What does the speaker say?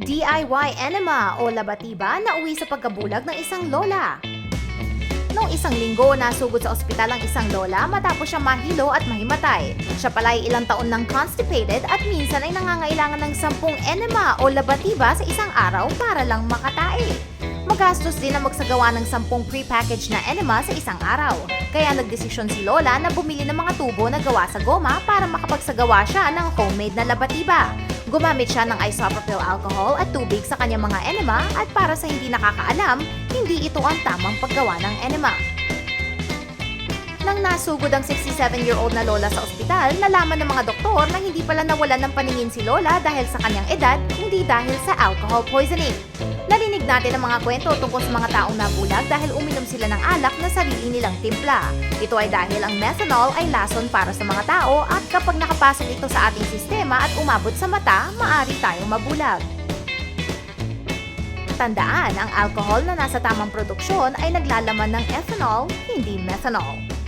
DIY enema o labatiba na uwi sa pagkabulag ng isang lola. Noong isang linggo, nasugod sa ospital ang isang lola matapos siya mahilo at mahimatay. Siya pala ay ilang taon ng constipated at minsan ay nangangailangan ng sampung enema o labatiba sa isang araw para lang makatae. Magastos din na magsagawa ng sampung pre-packaged na enema sa isang araw. Kaya nagdesisyon si Lola na bumili ng mga tubo na gawa sa goma para makapagsagawa siya ng homemade na labatiba. Gumamit siya ng isopropyl alcohol at tubig sa kanyang mga enema at para sa hindi nakakaalam, hindi ito ang tamang paggawa ng enema. Nang nasugod ang 67-year-old na lola sa ospital, nalaman ng mga doktor na hindi pala nawalan ng paningin si lola dahil sa kanyang edad, hindi dahil sa alcohol poisoning. Narinig natin ang mga kwento tungkol sa mga taong nabulag dahil uminom sila ng alak na sarili nilang timpla. Ito ay dahil ang methanol ay lason para sa mga tao at kapag nakapasok ito sa ating sistema at umabot sa mata, maari tayong mabulag. Tandaan, ang alcohol na nasa tamang produksyon ay naglalaman ng ethanol, hindi methanol.